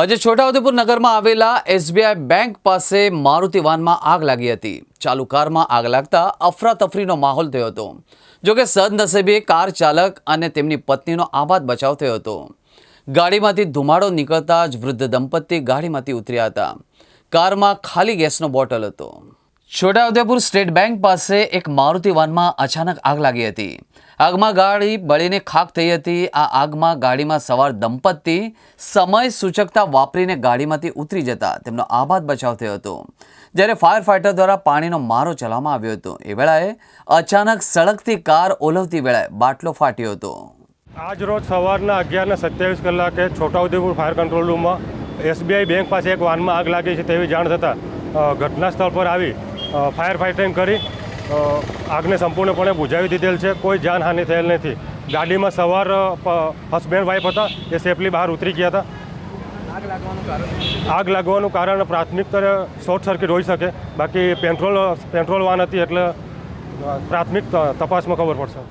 આજે છોટાઉદેપુર નગરમાં આવેલા એસબીઆઈ બેંક પાસે મારુતિ વાનમાં આગ લાગી હતી. ચાલુ કારમાં આગ લાગતા અફરાતફરીનો માહોલ થયો હતો. જોકે સદનસીબે કાર ચાલક અને તેમની પત્નીનો આબાદ બચાવ થયો હતો. ગાડીમાંથી ધુમાડો નીકળતા જ વૃદ્ધ દંપતી ગાડીમાંથી ઉતર્યા હતા. કારમાં ખાલી ગેસનો બોટલ હતો. છોટાઉદેપુર સ્ટેટ બેંક પાસે એક મારુતિ વાનમાં અચાનક આગ લાગી હતી. આગમાં ગાડી બળીને ખાક થઈ હતી. આ આગમાં ગાડીમાં સવાર દંપતી સમય સૂચકતા વાપરીને ગાડીમાંથી ઉતરી જતા તેમનો આબાદ બચાવ થયો હતો. જ્યારે ફાયર ફાઇટર દ્વારા પાણીનો મારો ચલાવવામાં આવ્યો હતો. એ વેળાએ અચાનક સળગતી કાર ઓલવતી વેળાએ બાટલો ફાટ્યો હતો. આજ રોજ સવારના અગિયારને સત્યાવીસ કલાકે છોટાઉદેપુર ફાયર કંટ્રોલ રૂમમાં એસબીઆઈ બેંક પાસે એક વાનમાં આગ લાગી છે તેવી જાણ થતાં ઘટના સ્થળ પર આવી ફાયર ફાઇટિંગ કરી આગને સંપૂર્ણપણે બુઝાવી દીધેલ છે. કોઈ જાનહાનિ થયેલ નથી. ગાડીમાં સવાર હસબેન્ડ વાઈફ હતા. એ સેફલી બહાર ઉતરી ગયા હતા. આગ લાગવાનું કારણ પ્રાથમિક શોર્ટ સર્કિટ હોઈ શકે. બાકી પેટ્રોલ પેટ્રોલ વાન હતી એટલે પ્રાથમિક તપાસમાં ખબર પડશે.